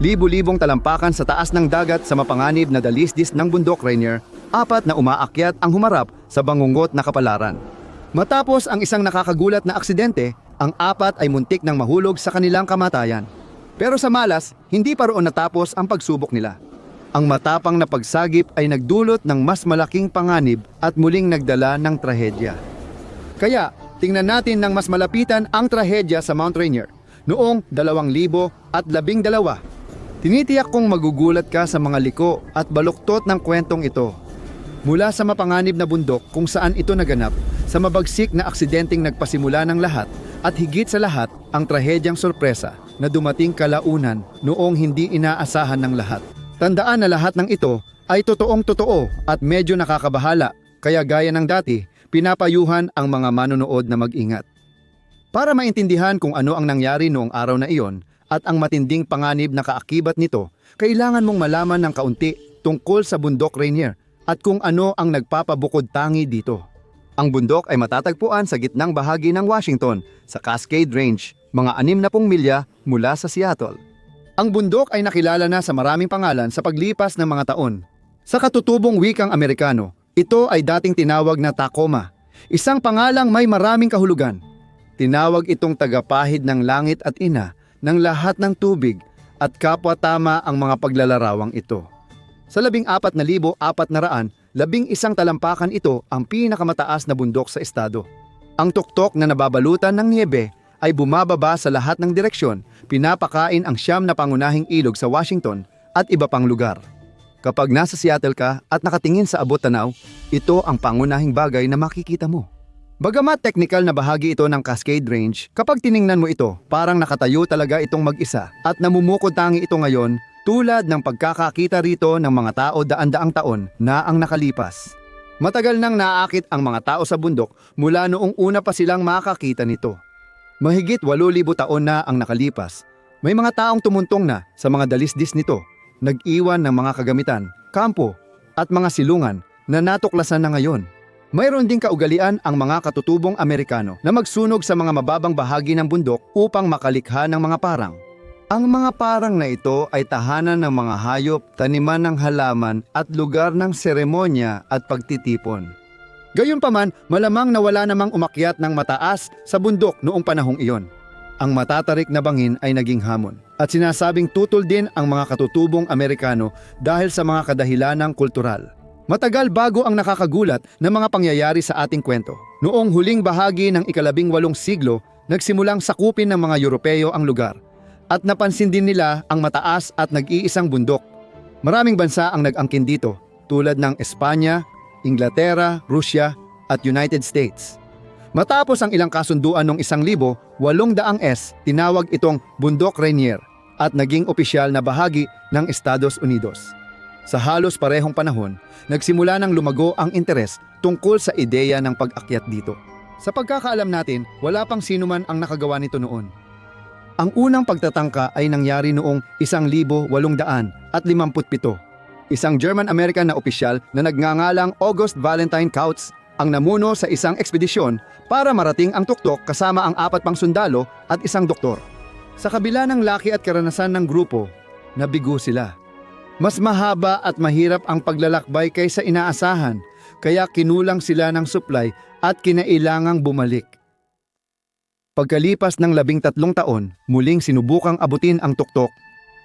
Libo-libong talampakan sa taas ng dagat sa mapanganib na dalisdis ng bundok Rainier, apat na umaakyat ang humarap sa bangungot na kapalaran. Matapos ang isang nakakagulat na aksidente, ang apat ay muntik ng mahulog sa kanilang kamatayan. Pero sa malas, hindi pa roon natapos ang pagsubok nila. Ang matapang na pagsagip ay nagdulot ng mas malaking panganib at muling nagdala ng trahedya. Kaya, tingnan natin ng mas malapitan ang trahedya sa Mount Rainier noong 2012. Tinitiyak kong magugulat ka sa mga liko at baluktot ng kwentong ito. Mula sa mapanganib na bundok kung saan ito naganap, sa mabagsik na aksidenteng nagpasimula ng lahat at higit sa lahat ang trahedyang sorpresa na dumating kalaunan noong hindi inaasahan ng lahat. Tandaan na lahat ng ito ay totoong totoo at medyo nakakabahala kaya gaya ng dati, pinapayuhan ang mga manonood na mag-ingat. Para maintindihan kung ano ang nangyari noong araw na iyon at ang matinding panganib na kaakibat nito, kailangan mong malaman ng kaunti tungkol sa bundok Rainier at kung ano ang nagpapabukod tangi dito. Ang bundok ay matatagpuan sa gitnang bahagi ng Washington sa Cascade Range, mga 60 milya mula sa Seattle. Ang bundok ay nakilala na sa maraming pangalan sa paglipas ng mga taon. Sa katutubong wikang Amerikano, ito ay dating tinawag na Tacoma, isang pangalang may maraming kahulugan. Tinawag itong tagapahid ng langit at ina ng lahat ng tubig at kapwa-tama ang mga paglalarawang ito. Sa labing apat na libo apat na raan, labing isang talampakan ito ang pinakamataas na bundok sa estado. Ang tuktok na nababalutan ng niebe ay bumababa sa lahat ng direksyon, pinapakain ang siyam na pangunahing ilog sa Washington at iba pang lugar. Kapag nasa Seattle ka at nakatingin sa abot tanaw, ito ang pangunahing bagay na makikita mo. Bagamat technical na bahagi ito ng Cascade Range, kapag tiningnan mo ito, parang nakatayo talaga itong mag-isa at namumukod tangi ito ngayon tulad ng pagkakakita rito ng mga tao daan-daang taon na ang nakalipas. Matagal nang naakit ang mga tao sa bundok mula noong una pa silang makakita nito. Mahigit 8,000 taon na ang nakalipas. May mga taong tumuntong na sa mga dalisdis nito, nag-iwan ng mga kagamitan, kampo, at mga silungan na natuklasan na ngayon. Mayroon ding kaugalian ang mga katutubong Amerikano na magsunog sa mga mababang bahagi ng bundok upang makalikha ng mga parang. Ang mga parang na ito ay tahanan ng mga hayop, taniman ng halaman at lugar ng seremonya at pagtitipon. Gayunpaman, malamang na wala namang umakyat ng mataas sa bundok noong panahong iyon. Ang matatarik na bangin ay naging hamon at sinasabing tutol din ang mga katutubong Amerikano dahil sa mga kadahilanang kultural. Matagal bago ang nakakagulat na mga pangyayari sa ating kwento. Noong huling bahagi ng ikalabing walong siglo, nagsimulang sakupin ng mga Europeo ang lugar at napansin din nila ang mataas at nag-iisang bundok. Maraming bansa ang nag-angkin dito tulad ng Espanya, Inglaterra, Rusya at United States. Matapos ang ilang kasunduan noong isang libo, walong daang S, tinawag itong Bundok Rainier at naging opisyal na bahagi ng Estados Unidos. Sa halos parehong panahon, nagsimula ng lumago ang interes tungkol sa ideya ng pag-akyat dito. Sa pagkakaalam natin, wala pang sino man ang nakagawa nito noon. Ang unang pagtatangka ay nangyari noong 1857. Isang German-American na opisyal na nagngangalang August Valentine Kautz ang namuno sa isang ekspedisyon para marating ang tuktok kasama ang apat pang sundalo at isang doktor. Sa kabila ng laki at karanasan ng grupo, nabigo sila. Mas mahaba at mahirap ang paglalakbay kaysa inaasahan, kaya kinulang sila ng supply at kinailangang bumalik. Pagkalipas ng labing tatlong taon, muling sinubukang abutin ang tuktok.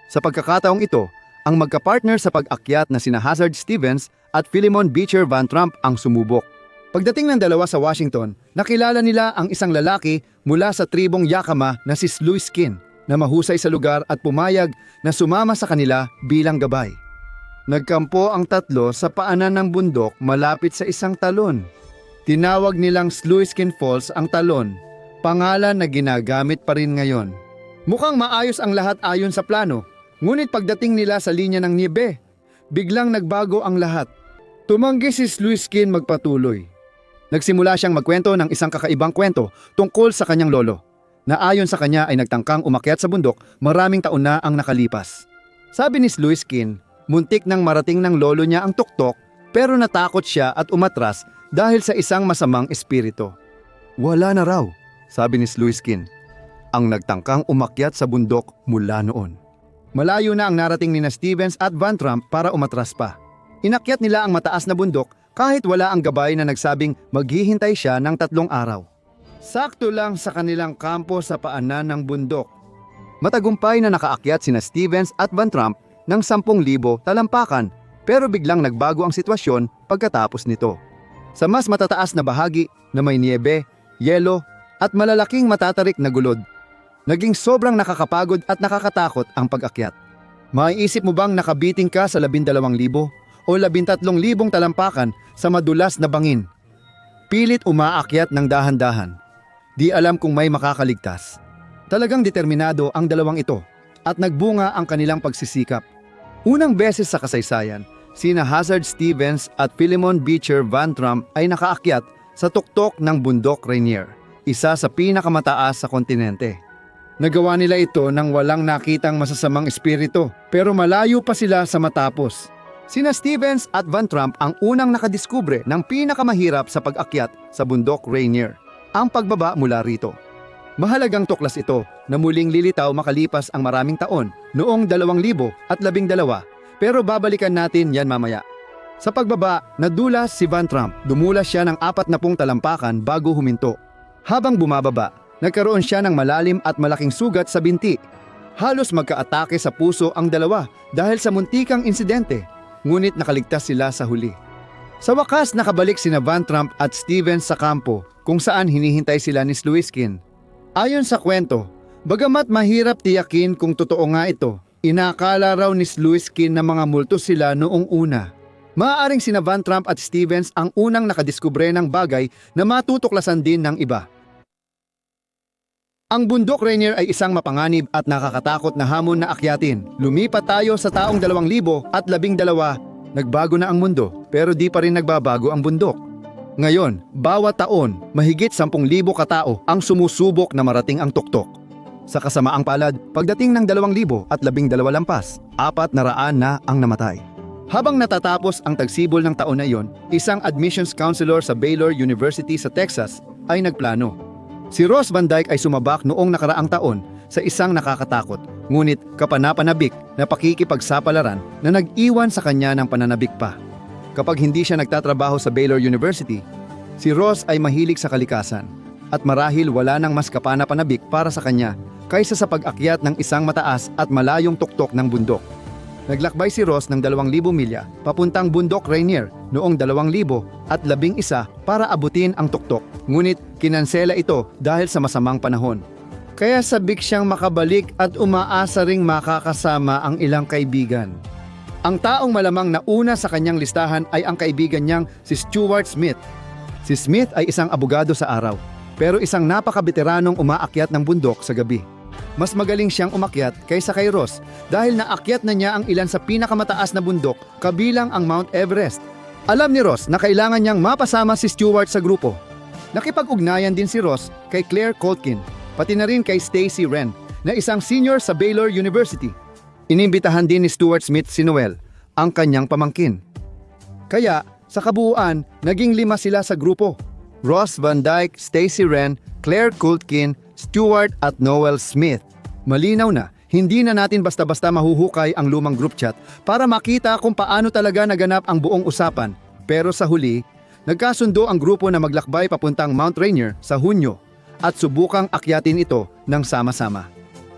Sa pagkakataong ito, ang magkapartner sa pag-akyat na sina Hazard Stevens at Philemon Beecher Van Trump ang sumubok. Pagdating ng dalawa sa Washington, nakilala nila ang isang lalaki mula sa tribong Yakama na si Sluiskin na mahusay sa lugar at pumayag na sumama sa kanila bilang gabay. Nagkampo ang tatlo sa paanan ng bundok malapit sa isang talon. Tinawag nilang Sluiskin Falls ang talon, pangalan na ginagamit pa rin ngayon. Mukhang maayos ang lahat ayon sa plano, ngunit pagdating nila sa linya ng niebe, biglang nagbago ang lahat. Tumanggi si Sluiskin magpatuloy. Nagsimula siyang magkwento ng isang kakaibang kwento tungkol sa kanyang lolo, na ayon sa kanya ay nagtangkang umakyat sa bundok maraming taon na ang nakalipas. Sabi ni Sluiskin, muntik nang marating ng lolo niya ang tuktok pero natakot siya at umatras dahil sa isang masamang espiritu. Wala na raw, sabi ni Sluiskin, ang nagtangkang umakyat sa bundok mula noon. Malayo na ang narating ni na Stevens at Van Trump para umatras pa. Inakyat nila ang mataas na bundok kahit wala ang gabay na nagsabing maghihintay siya ng tatlong araw. Sakto lang sa kanilang kampo sa paanan ng bundok. Matagumpay na nakaakyat sina Stevens at Van Trump ng 10,000 talampakan pero biglang nagbago ang sitwasyon pagkatapos nito. Sa mas matataas na bahagi na may niebe, yelo at malalaking matatarik na gulod, naging sobrang nakakapagod at nakakatakot ang pag-akyat. Maiisip mo bang nakabiting ka sa 12,000 o 13,000 talampakan sa madulas na bangin? Pilit umaakyat ng dahan-dahan. Di alam kung may makakaligtas. Talagang determinado ang dalawang ito at nagbunga ang kanilang pagsisikap. Unang beses sa kasaysayan, sina Hazard Stevens at Philemon Beecher Van Trump ay nakaakyat sa tuktok ng bundok Rainier, isa sa pinakamataas sa kontinente. Nagawa nila ito nang walang nakitang masasamang espiritu, pero malayo pa sila sa matapos. Sina Stevens at Van Trump ang unang nakadiskubre ng pinakamahirap sa pag-akyat sa bundok Rainier, ang pagbaba mula rito. Mahalagang tuklas ito na muling lilitaw makalipas ang maraming taon noong 2012 pero babalikan natin yan mamaya. Sa pagbaba, nadulas si Van Trump. Dumulas siya ng apat na pung talampakan bago huminto. Habang bumababa, nagkaroon siya ng malalim at malaking sugat sa binti. Halos magkaatake sa puso ang dalawa dahil sa muntikang insidente, ngunit nakaligtas sila sa huli. Sa wakas nakabalik sina Van Trump at Stevens sa kampo kung saan hinihintay sila ni Sluiskin. Ayon sa kwento, bagamat mahirap tiyakin kung totoo nga ito, inakala raw ni Sluiskin na mga multo sila noong una. Maaaring sina Van Trump at Stevens ang unang nakadiskubre ng bagay na matutuklasan din ng iba. Ang bundok Rainier ay isang mapanganib at nakakatakot na hamon na akyatin. Lumipat tayo sa taong 2000 at labing dalawa. Nagbago na ang mundo pero di pa rin nagbabago ang bundok. Ngayon, bawat taon, mahigit 10,000 katao ang sumusubok na marating ang tuktok. Sa kasamaang palad, pagdating ng 2,000 at 12 lampas, apat na raan na ang namatay. Habang natatapos ang tagsibol ng taon na iyon, isang admissions counselor sa Baylor University sa Texas ay nagplano. Si Ross Van Dyke ay sumabak noong nakaraang taon sa isang nakakatakot, ngunit kapanapanabik na pakikipagsapalaran na nag-iwan sa kanya ng pananabik pa. Kapag hindi siya nagtatrabaho sa Baylor University, si Ross ay mahilig sa kalikasan at marahil wala nang mas kapana-panabik para sa kanya kaysa sa pag-akyat ng isang mataas at malayong tuktok ng bundok. Naglakbay si Ross ng 2,000 milya papuntang bundok Rainier noong 2,000 at labing isa para abutin ang tuktok. Ngunit kinansela ito dahil sa masamang panahon. Kaya sabik siyang makabalik at umaasa ring makakasama ang ilang kaibigan. Ang taong malamang na una sa kanyang listahan ay ang kaibigan niyang si Stuart Smith. Si Smith ay isang abogado sa araw, pero isang napakabeteranong umaakyat ng bundok sa gabi. Mas magaling siyang umakyat kaysa kay Ross dahil naakyat na niya ang ilan sa pinakamataas na bundok kabilang ang Mount Everest. Alam ni Ross na kailangan niyang mapasama si Stuart sa grupo. Nakipag-ugnayan din si Ross kay Claire Colkin, pati na rin kay Stacy Wren na isang senior sa Baylor University. Inimbitahan din ni Stuart Smith si Noel, ang kanyang pamangkin. Kaya, sa kabuuan, naging lima sila sa grupo. Ross Van Dyke, Stacy Wren, Claire Kultkin, Stewart at Noel Smith. Malinaw na, hindi na natin basta-basta mahuhukay ang lumang group chat para makita kung paano talaga naganap ang buong usapan. Pero sa huli, nagkasundo ang grupo na maglakbay papuntang Mount Rainier sa Hunyo at subukang akyatin ito ng sama-sama.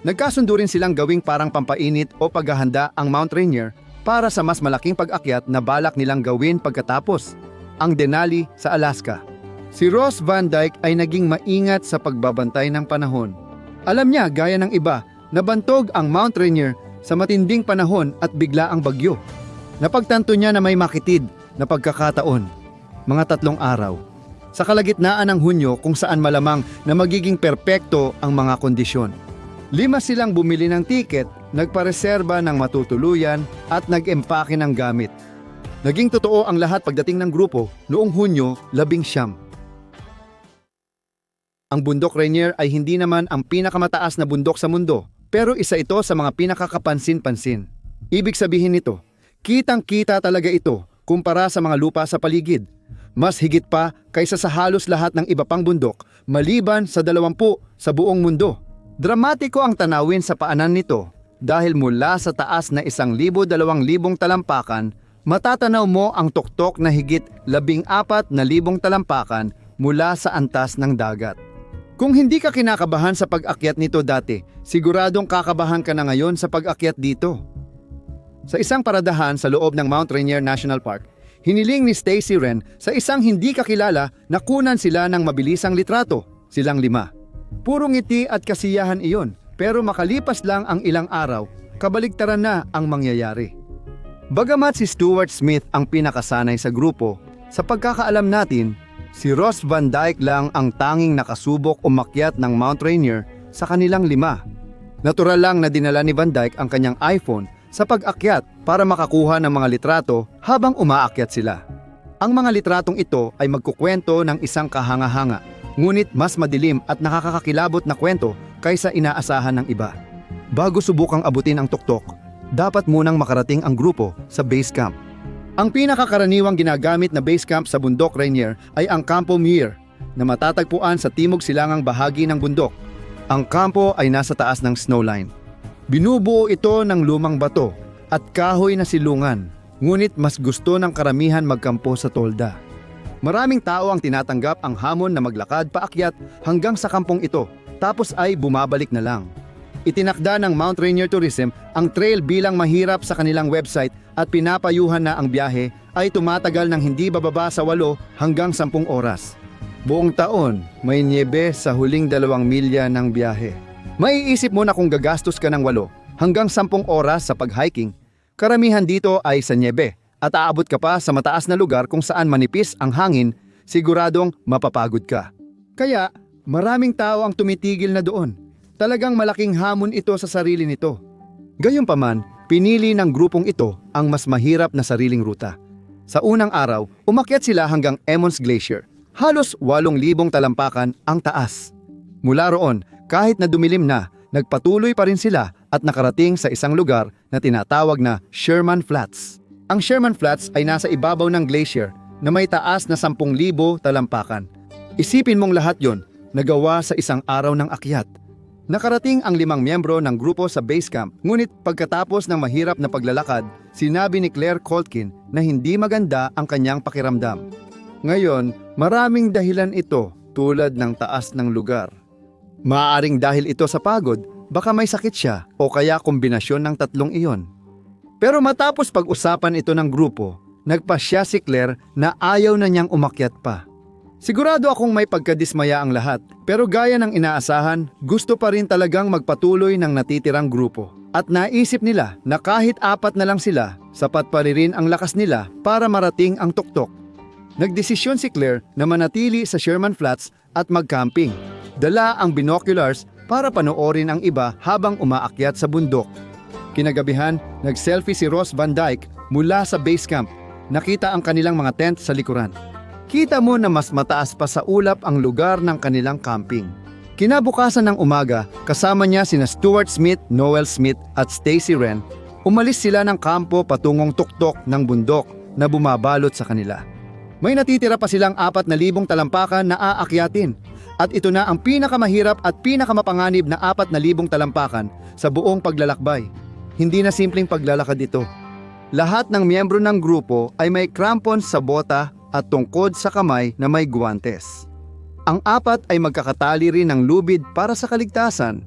Nagkasundo rin silang gawing parang pampainit o paghahanda ang Mount Rainier para sa mas malaking pag-akyat na balak nilang gawin pagkatapos, ang Denali sa Alaska. Si Ross Van Dyke ay naging maingat sa pagbabantay ng panahon. Alam niya, gaya ng iba, nabantog ang Mount Rainier sa matinding panahon at bigla ang bagyo. Napagtanto niya na may makitid na pagkakataon, mga tatlong araw. Sa kalagitnaan ng Hunyo kung saan malamang na magiging perpekto ang mga kondisyon. Lima silang bumili ng tiket, nagpareserba ng matutuluyan at nag-empake ng gamit. Naging totoo ang lahat pagdating ng grupo noong Hunyo, labing siyam. Ang bundok Rainier ay hindi naman ang pinakamataas na bundok sa mundo, pero isa ito sa mga pinakakapansin-pansin. Ibig sabihin nito, kitang-kita talaga ito kumpara sa mga lupa sa paligid. Mas higit pa kaysa sa halos lahat ng iba pang bundok, maliban sa dalawampu sa buong mundo. Dramatiko ang tanawin sa paanan nito. dahil mula sa taas na isang libo dalawang libong talampakan, matatanaw mo ang tuktok na higit labing apat na libong talampakan mula sa antas ng dagat. Kung hindi ka kinakabahan sa pag-akyat nito dati, siguradong kakabahan ka na ngayon sa pag-akyat dito. Sa isang paradahan sa loob ng Mount Rainier National Park, hiniling ni Stacy Wren sa isang hindi kakilala na kunan sila ng mabilisang litrato, silang lima. Puro ngiti at kasiyahan iyon, pero makalipas lang ang ilang araw, kabaligtaran na ang mangyayari. Bagamat si Stuart Smith ang pinakasanay sa grupo, sa pagkakaalam natin, si Ross Van Dyke lang ang tanging nakasubok umakyat ng Mount Rainier sa kanilang lima. Natural lang na dinala ni Van Dyke ang kanyang iPhone sa pag-akyat para makakuha ng mga litrato habang umaakyat sila. Ang mga litratong ito ay magkukwento ng isang kahanga-hanga, ngunit mas madilim at nakakakilabot na kwento kaysa inaasahan ng iba. Bago subukang abutin ang tuktok, dapat munang makarating ang grupo sa base camp. Ang pinakakaraniwang ginagamit na base camp sa bundok Rainier ay ang Campo Muir na matatagpuan sa timog silangang bahagi ng bundok. Ang kampo ay nasa taas ng snowline. Binubuo ito ng lumang bato at kahoy na silungan, ngunit mas gusto ng karamihan magkampo sa tolda. Maraming tao ang tinatanggap ang hamon na maglakad paakyat hanggang sa kampong ito, tapos ay bumabalik na lang. Itinakda ng Mount Rainier Tourism ang trail bilang mahirap sa kanilang website at pinapayuhan na ang biyahe ay tumatagal ng hindi bababa sa 8 hanggang 10 oras. Buong taon, may niebe sa huling dalawang milya ng biyahe. Maiisip mo na kung gagastos ka ng 8 hanggang 10 oras sa pag-hiking, karamihan dito ay sa niebe at aabot ka pa sa mataas na lugar kung saan manipis ang hangin, siguradong mapapagod ka. Kaya, maraming tao ang tumitigil na doon. Talagang malaking hamon ito sa sarili nito. Gayunpaman, pinili ng grupong ito ang mas mahirap na sariling ruta. Sa unang araw, umakyat sila hanggang Emmons Glacier. Halos 8,000 talampakan ang taas. Mula roon, kahit na dumilim na, nagpatuloy pa rin sila at nakarating sa isang lugar na tinatawag na Sherman Flats. Ang Sherman Flats ay nasa ibabaw ng glacier na may taas na 10,000 talampakan. Isipin mong lahat yon nagawa sa isang araw ng akyat. Nakarating ang limang miyembro ng grupo sa base camp, ngunit pagkatapos ng mahirap na paglalakad, sinabi ni Claire Colkin na hindi maganda ang kanyang pakiramdam. Ngayon, maraming dahilan ito tulad ng taas ng lugar. Maaaring dahil ito sa pagod, baka may sakit siya o kaya kombinasyon ng tatlong iyon. Pero matapos pag-usapan ito ng grupo, nagpasya si Claire na ayaw na niyang umakyat pa. Sigurado akong may pagkadismaya ang lahat, pero gaya ng inaasahan, gusto pa rin talagang magpatuloy ng natitirang grupo. At naisip nila na kahit apat na lang sila, sapat pa rin ang lakas nila para marating ang tuktok. Nagdesisyon si Claire na manatili sa Sherman Flats at mag-camping. Dala ang binoculars para panoorin ang iba habang umaakyat sa bundok. Kinagabihan, nag-selfie si Ross Van Dyke mula sa base camp. Nakita ang kanilang mga tent sa likuran. Kita mo na mas mataas pa sa ulap ang lugar ng kanilang camping. Kinabukasan ng umaga, kasama niya sina Stuart Smith, Noel Smith at Stacy Wren, umalis sila ng kampo patungong tuktok ng bundok na bumabalot sa kanila. May natitira pa silang apat na libong talampakan na aakyatin at ito na ang pinakamahirap at pinakamapanganib na apat na libong talampakan sa buong paglalakbay. Hindi na simpleng paglalakad ito. Lahat ng miyembro ng grupo ay may crampons sa bota at tungkod sa kamay na may guwantes. Ang apat ay magkakatali rin ng lubid para sa kaligtasan.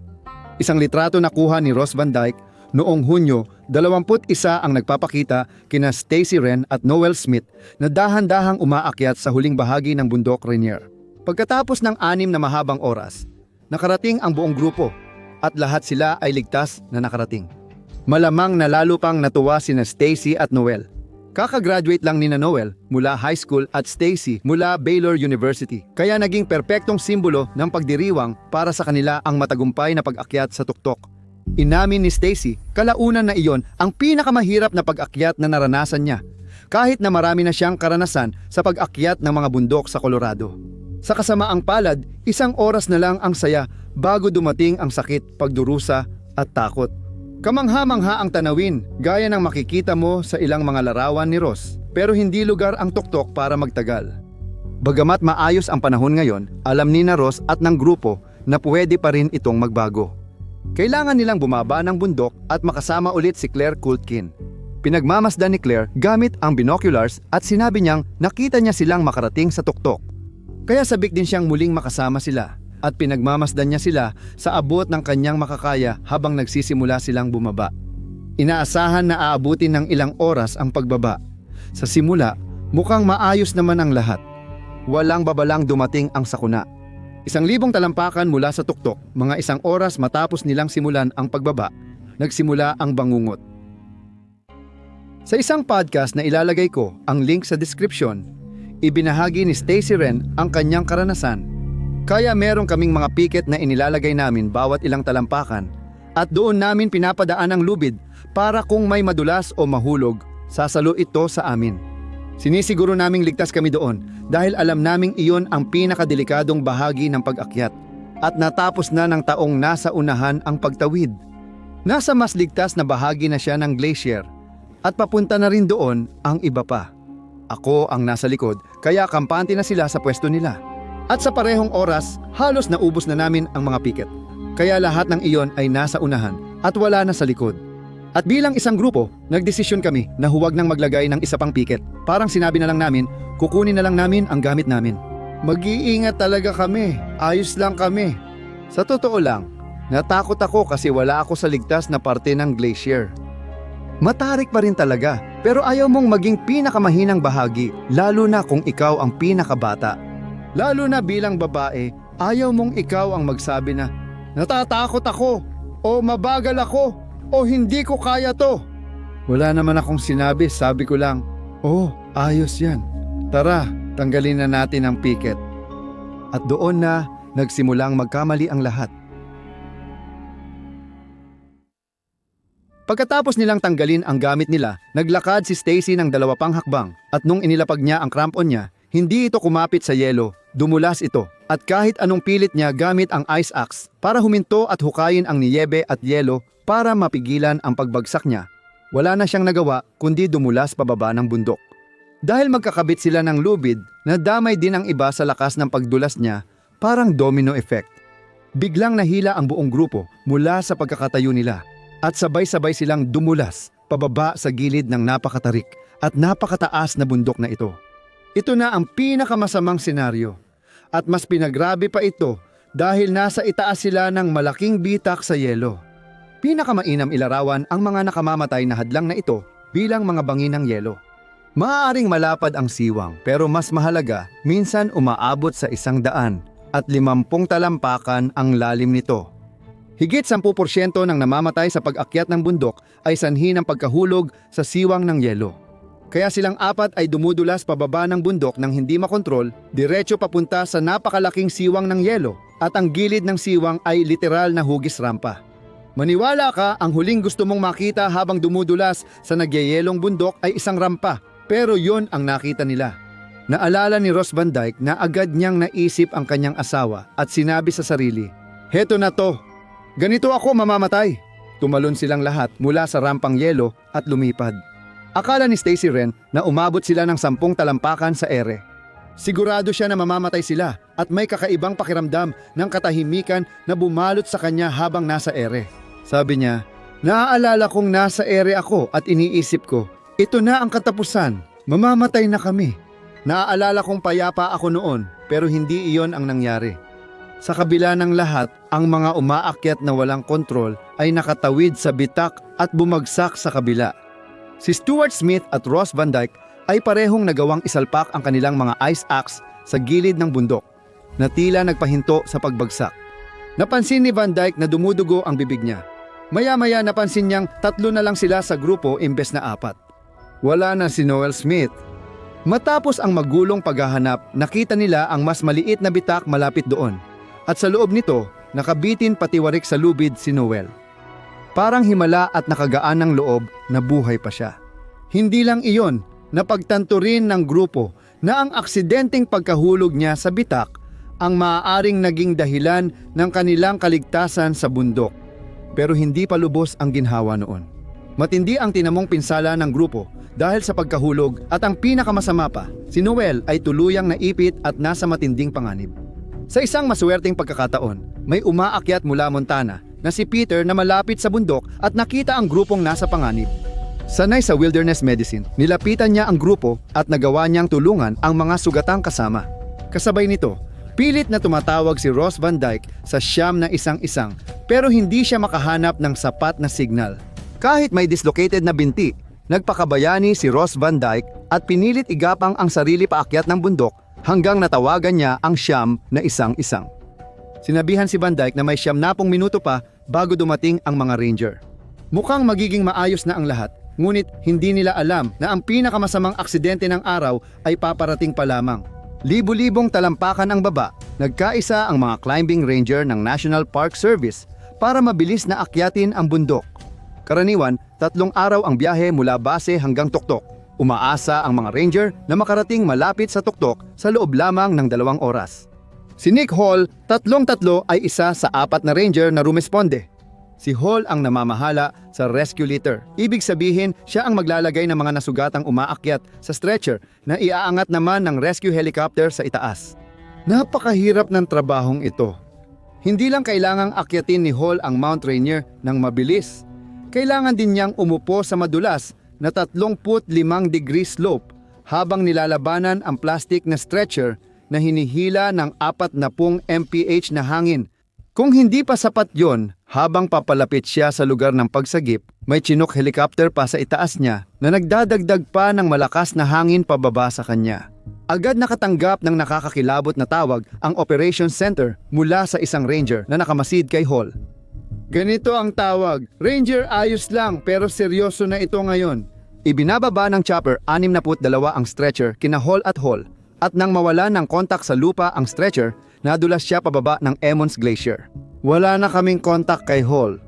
Isang litrato na kuha ni Ross Van Dyke noong Hunyo, 21 ang nagpapakita kina Stacy Wren at Noel Smith na dahan-dahang umaakyat sa huling bahagi ng bundok Rainier. Pagkatapos ng anim na mahabang oras, nakarating ang buong grupo at lahat sila ay ligtas na nakarating. Malamang na lalo pang natuwa sina Stacy at Noel Kakagraduate lang ni na Noel mula high school at Stacy mula Baylor University. Kaya naging perpektong simbolo ng pagdiriwang para sa kanila ang matagumpay na pag-akyat sa tuktok. Inamin ni Stacy, kalaunan na iyon ang pinakamahirap na pag-akyat na naranasan niya. Kahit na marami na siyang karanasan sa pag-akyat ng mga bundok sa Colorado. Sa kasamaang palad, isang oras na lang ang saya bago dumating ang sakit, pagdurusa at takot. Kamangha-mangha ang tanawin, gaya ng makikita mo sa ilang mga larawan ni Ross, pero hindi lugar ang tuktok para magtagal. Bagamat maayos ang panahon ngayon, alam ni na Ross at ng grupo na pwede pa rin itong magbago. Kailangan nilang bumaba ng bundok at makasama ulit si Claire Kultkin. Pinagmamasdan ni Claire gamit ang binoculars at sinabi niyang nakita niya silang makarating sa tuktok. Kaya sabik din siyang muling makasama sila at pinagmamasdan niya sila sa abot ng kanyang makakaya habang nagsisimula silang bumaba. Inaasahan na aabutin ng ilang oras ang pagbaba. Sa simula, mukhang maayos naman ang lahat. Walang babalang dumating ang sakuna. Isang libong talampakan mula sa tuktok, mga isang oras matapos nilang simulan ang pagbaba, nagsimula ang bangungot. Sa isang podcast na ilalagay ko ang link sa description, ibinahagi ni Stacy Ren ang kanyang karanasan. Kaya meron kaming mga piket na inilalagay namin bawat ilang talampakan at doon namin pinapadaan ang lubid para kung may madulas o mahulog, sasalo ito sa amin. Sinisiguro naming ligtas kami doon dahil alam naming iyon ang pinakadelikadong bahagi ng pag-akyat at natapos na ng taong nasa unahan ang pagtawid. Nasa mas ligtas na bahagi na siya ng glacier at papunta na rin doon ang iba pa. Ako ang nasa likod kaya kampante na sila sa pwesto nila. At sa parehong oras, halos naubos na namin ang mga piket. Kaya lahat ng iyon ay nasa unahan at wala na sa likod. At bilang isang grupo, nagdesisyon kami na huwag nang maglagay ng isa pang piket. Parang sinabi na lang namin, kukunin na lang namin ang gamit namin. Mag-iingat talaga kami, ayos lang kami. Sa totoo lang, natakot ako kasi wala ako sa ligtas na parte ng glacier. Matarik pa rin talaga, pero ayaw mong maging pinakamahinang bahagi, lalo na kung ikaw ang pinakabata. Lalo na bilang babae, ayaw mong ikaw ang magsabi na, natatakot ako, o mabagal ako, o hindi ko kaya to. Wala naman akong sinabi, sabi ko lang, oh, ayos yan. Tara, tanggalin na natin ang piket. At doon na nagsimulang magkamali ang lahat. Pagkatapos nilang tanggalin ang gamit nila, naglakad si Stacy ng dalawa pang hakbang at nung inilapag niya ang crampon niya, hindi ito kumapit sa yelo, dumulas ito. At kahit anong pilit niya gamit ang ice axe para huminto at hukayin ang niyebe at yelo para mapigilan ang pagbagsak niya, wala na siyang nagawa kundi dumulas pababa ng bundok. Dahil magkakabit sila ng lubid, nadamay din ang iba sa lakas ng pagdulas niya, parang domino effect. Biglang nahila ang buong grupo mula sa pagkakatayo nila at sabay-sabay silang dumulas pababa sa gilid ng napakatarik at napakataas na bundok na ito. Ito na ang pinakamasamang senaryo at mas pinagrabe pa ito dahil nasa itaas sila ng malaking bitak sa yelo. Pinakamainam ilarawan ang mga nakamamatay na hadlang na ito bilang mga bangin ng yelo. Maaaring malapad ang siwang pero mas mahalaga, minsan umaabot sa isang daan at limampung talampakan ang lalim nito. Higit 10% ng namamatay sa pag-akyat ng bundok ay sanhi ng pagkahulog sa siwang ng yelo. Kaya silang apat ay dumudulas pababa ng bundok nang hindi makontrol, diretso papunta sa napakalaking siwang ng yelo at ang gilid ng siwang ay literal na hugis rampa. Maniwala ka ang huling gusto mong makita habang dumudulas sa nagyayelong bundok ay isang rampa pero yon ang nakita nila. Naalala ni Ross Van Dyke na agad niyang naisip ang kanyang asawa at sinabi sa sarili, Heto na to, ganito ako mamamatay. Tumalon silang lahat mula sa rampang yelo at lumipad. Akala ni Stacy Ren na umabot sila ng sampung talampakan sa ere. Sigurado siya na mamamatay sila at may kakaibang pakiramdam ng katahimikan na bumalot sa kanya habang nasa ere. Sabi niya, naaalala kong nasa ere ako at iniisip ko, ito na ang katapusan, mamamatay na kami. Naaalala kong payapa ako noon pero hindi iyon ang nangyari. Sa kabila ng lahat, ang mga umaakyat na walang kontrol ay nakatawid sa bitak at bumagsak sa kabila. Si Stuart Smith at Ross Van Dyke ay parehong nagawang isalpak ang kanilang mga ice axe sa gilid ng bundok na tila nagpahinto sa pagbagsak. Napansin ni Van Dyke na dumudugo ang bibig niya. Maya-maya napansin niyang tatlo na lang sila sa grupo imbes na apat. Wala na si Noel Smith. Matapos ang magulong paghahanap, nakita nila ang mas maliit na bitak malapit doon. At sa loob nito, nakabitin patiwarik sa lubid si Noel. Parang himala at nakagaan ng loob na buhay pa siya. Hindi lang iyon, napagtanto rin ng grupo na ang aksidenteng pagkahulog niya sa bitak ang maaaring naging dahilan ng kanilang kaligtasan sa bundok. Pero hindi pa lubos ang ginhawa noon. Matindi ang tinamong pinsala ng grupo dahil sa pagkahulog at ang pinakamasama pa, si Noel ay tuluyang naipit at nasa matinding panganib. Sa isang maswerteng pagkakataon, may umaakyat mula Montana, na si Peter na malapit sa bundok at nakita ang grupong nasa panganib. Sanay sa wilderness medicine, nilapitan niya ang grupo at nagawa niyang tulungan ang mga sugatang kasama. Kasabay nito, pilit na tumatawag si Ross Van Dyke sa siyam na isang-isang pero hindi siya makahanap ng sapat na signal. Kahit may dislocated na binti, nagpakabayani si Ross Van Dyke at pinilit igapang ang sarili paakyat ng bundok hanggang natawagan niya ang siyam na isang-isang. Sinabihan si Van Dyke na may siyam na pong minuto pa bago dumating ang mga ranger. Mukhang magiging maayos na ang lahat, ngunit hindi nila alam na ang pinakamasamang aksidente ng araw ay paparating pa lamang. Libu-libong talampakan ang baba, nagkaisa ang mga climbing ranger ng National Park Service para mabilis na akyatin ang bundok. Karaniwan, tatlong araw ang biyahe mula base hanggang tuktok. Umaasa ang mga ranger na makarating malapit sa tuktok sa loob lamang ng dalawang oras. Si Nick Hall, tatlong-tatlo ay isa sa apat na ranger na rumesponde. Si Hall ang namamahala sa rescue litter. Ibig sabihin, siya ang maglalagay ng mga nasugatang umaakyat sa stretcher na iaangat naman ng rescue helicopter sa itaas. Napakahirap ng trabahong ito. Hindi lang kailangang akyatin ni Hall ang Mount Rainier ng mabilis. Kailangan din niyang umupo sa madulas na 35 degree slope habang nilalabanan ang plastic na stretcher na hinihila ng 40 mph na hangin. Kung hindi pa sapat yon, habang papalapit siya sa lugar ng pagsagip, may chinook helicopter pa sa itaas niya na nagdadagdag pa ng malakas na hangin pababa sa kanya. Agad nakatanggap ng nakakakilabot na tawag ang Operations Center mula sa isang ranger na nakamasid kay Hall. Ganito ang tawag, Ranger ayos lang pero seryoso na ito ngayon. Ibinababa ng chopper 62 ang stretcher kina Hall at Hall at nang mawala ng kontak sa lupa ang stretcher, nadulas siya pababa ng Emmons Glacier. Wala na kaming kontak kay Hall.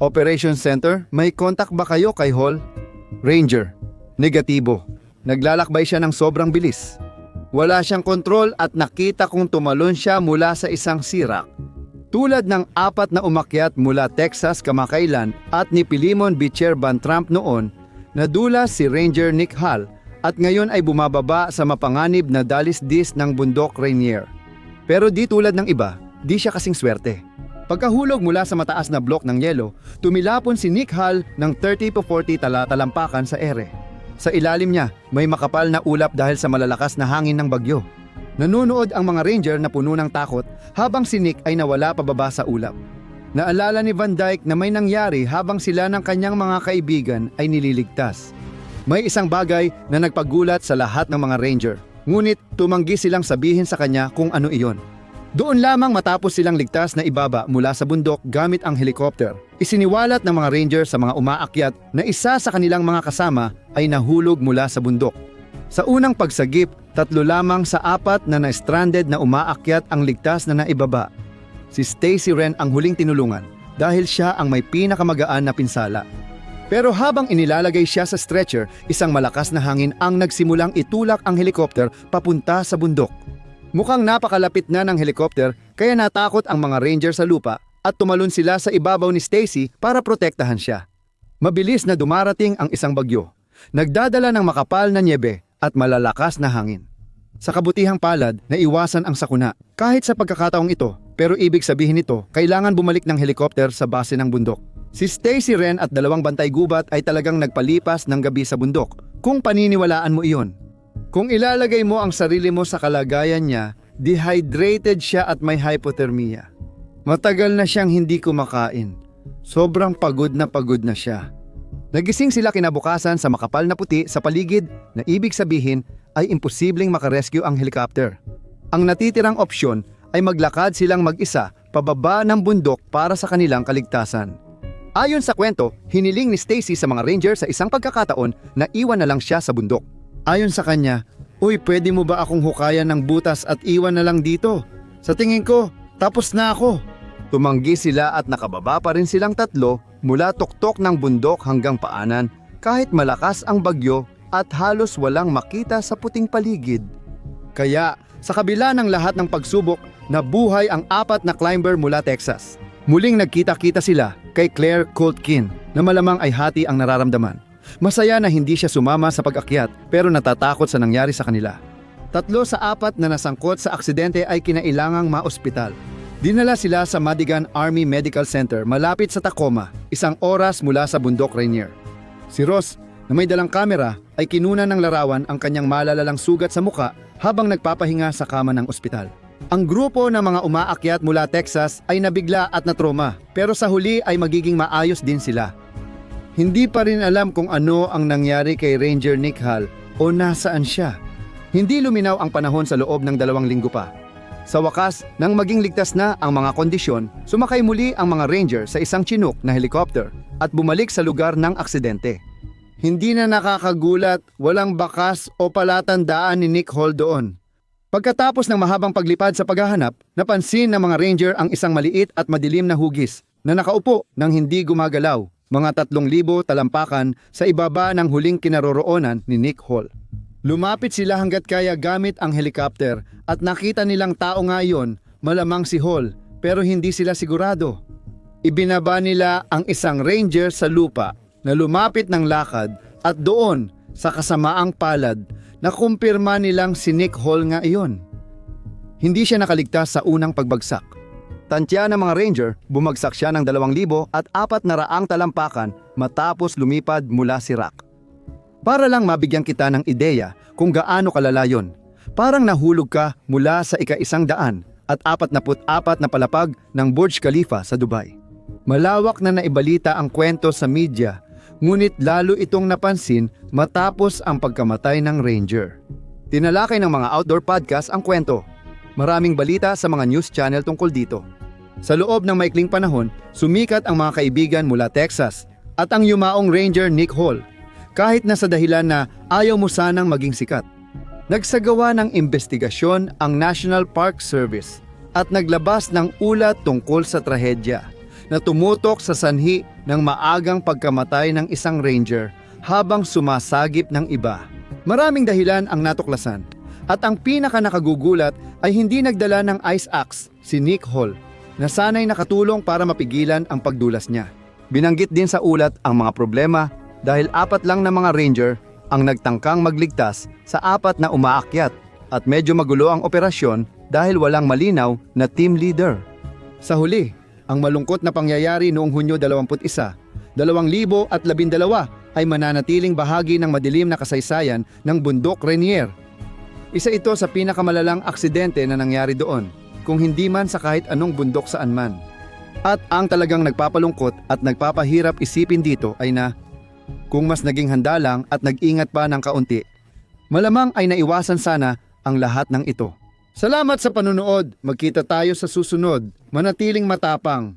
Operation Center, may kontak ba kayo kay Hall? Ranger, negatibo. Naglalakbay siya ng sobrang bilis. Wala siyang kontrol at nakita kong tumalon siya mula sa isang sirak. Tulad ng apat na umakyat mula Texas kamakailan at ni Pilimon Beecher Van Trump noon, nadulas si Ranger Nick Hall at ngayon ay bumababa sa mapanganib na dalis-dis ng bundok Rainier. Pero di tulad ng iba, di siya kasing swerte. Pagkahulog mula sa mataas na blok ng yelo, tumilapon si Nick Hall ng 30 to 40 talatalampakan sa ere. Sa ilalim niya, may makapal na ulap dahil sa malalakas na hangin ng bagyo. Nanunood ang mga ranger na puno ng takot habang si Nick ay nawala pababa sa ulap. Naalala ni Van Dyke na may nangyari habang sila ng kanyang mga kaibigan ay nililigtas. May isang bagay na nagpagulat sa lahat ng mga ranger, ngunit tumanggi silang sabihin sa kanya kung ano iyon. Doon lamang matapos silang ligtas na ibaba mula sa bundok gamit ang helicopter. Isiniwalat ng mga ranger sa mga umaakyat na isa sa kanilang mga kasama ay nahulog mula sa bundok. Sa unang pagsagip, tatlo lamang sa apat na na-stranded na umaakyat ang ligtas na naibaba. Si Stacy Wren ang huling tinulungan dahil siya ang may pinakamagaan na pinsala. Pero habang inilalagay siya sa stretcher, isang malakas na hangin ang nagsimulang itulak ang helicopter papunta sa bundok. Mukhang napakalapit na ng helicopter kaya natakot ang mga ranger sa lupa at tumalon sila sa ibabaw ni Stacy para protektahan siya. Mabilis na dumarating ang isang bagyo. Nagdadala ng makapal na niebe at malalakas na hangin. Sa kabutihang palad, naiwasan ang sakuna kahit sa pagkakataong ito pero ibig sabihin nito, kailangan bumalik ng helicopter sa base ng bundok. Si Stacy Wren at dalawang bantay gubat ay talagang nagpalipas ng gabi sa bundok. Kung paniniwalaan mo iyon, kung ilalagay mo ang sarili mo sa kalagayan niya, dehydrated siya at may hypothermia. Matagal na siyang hindi kumakain. Sobrang pagod na pagod na siya. Nagising sila kinabukasan sa makapal na puti sa paligid na ibig sabihin ay imposibleng makarescue ang helicopter. Ang natitirang opsyon ay maglakad silang mag-isa pababa ng bundok para sa kanilang kaligtasan. Ayon sa kwento, hiniling ni Stacy sa mga ranger sa isang pagkakataon na iwan na lang siya sa bundok. Ayon sa kanya, Uy, pwede mo ba akong hukayan ng butas at iwan na lang dito? Sa tingin ko, tapos na ako. Tumanggi sila at nakababa pa rin silang tatlo mula tuktok ng bundok hanggang paanan kahit malakas ang bagyo at halos walang makita sa puting paligid. Kaya, sa kabila ng lahat ng pagsubok, nabuhay ang apat na climber mula Texas. Muling nagkita-kita sila kay Claire Coltkin na malamang ay hati ang nararamdaman. Masaya na hindi siya sumama sa pag-akyat pero natatakot sa nangyari sa kanila. Tatlo sa apat na nasangkot sa aksidente ay kinailangang maospital. Dinala sila sa Madigan Army Medical Center malapit sa Tacoma, isang oras mula sa bundok Rainier. Si Ross, na may dalang kamera, ay kinuna ng larawan ang kanyang malalalang sugat sa muka habang nagpapahinga sa kama ng ospital. Ang grupo ng mga umaakyat mula Texas ay nabigla at natroma, pero sa huli ay magiging maayos din sila. Hindi pa rin alam kung ano ang nangyari kay Ranger Nick Hall o nasaan siya. Hindi luminaw ang panahon sa loob ng dalawang linggo pa. Sa wakas, nang maging ligtas na ang mga kondisyon, sumakay muli ang mga ranger sa isang chinook na helicopter at bumalik sa lugar ng aksidente. Hindi na nakakagulat, walang bakas o palatandaan ni Nick Hall doon. Pagkatapos ng mahabang paglipad sa paghahanap, napansin ng mga ranger ang isang maliit at madilim na hugis na nakaupo nang hindi gumagalaw, mga tatlong libo talampakan sa ibaba ng huling kinaroroonan ni Nick Hall. Lumapit sila hanggat kaya gamit ang helicopter at nakita nilang tao nga iyon, malamang si Hall, pero hindi sila sigurado. Ibinaba nila ang isang ranger sa lupa na lumapit ng lakad at doon sa kasamaang palad na kumpirma nilang si Nick Hall nga iyon. Hindi siya nakaligtas sa unang pagbagsak. Tantya ng mga ranger, bumagsak siya ng 2,000 at apat na raang talampakan matapos lumipad mula si Rock. Para lang mabigyan kita ng ideya kung gaano kalala yon. Parang nahulog ka mula sa ika-isang daan at apat na apat na palapag ng Burj Khalifa sa Dubai. Malawak na naibalita ang kwento sa media, ngunit lalo itong napansin matapos ang pagkamatay ng Ranger. Tinalakay ng mga outdoor podcast ang kwento. Maraming balita sa mga news channel tungkol dito. Sa loob ng maikling panahon, sumikat ang mga kaibigan mula Texas at ang yumaong Ranger Nick Hall kahit na sa dahilan na ayaw mo sanang maging sikat. Nagsagawa ng investigasyon ang National Park Service at naglabas ng ulat tungkol sa trahedya na tumutok sa sanhi ng maagang pagkamatay ng isang ranger habang sumasagip ng iba. Maraming dahilan ang natuklasan at ang pinaka nakagugulat ay hindi nagdala ng ice axe si Nick Hall na sanay nakatulong para mapigilan ang pagdulas niya. Binanggit din sa ulat ang mga problema dahil apat lang na mga ranger ang nagtangkang magligtas sa apat na umaakyat at medyo magulo ang operasyon dahil walang malinaw na team leader. Sa huli, ang malungkot na pangyayari noong Hunyo 21, 2012 ay mananatiling bahagi ng madilim na kasaysayan ng bundok Rainier. Isa ito sa pinakamalalang aksidente na nangyari doon, kung hindi man sa kahit anong bundok saan man. At ang talagang nagpapalungkot at nagpapahirap isipin dito ay na kung mas naging handa lang at nag-ingat pa ng kaunti, malamang ay naiwasan sana ang lahat ng ito. Salamat sa panunood. Magkita tayo sa susunod. Manatiling matapang.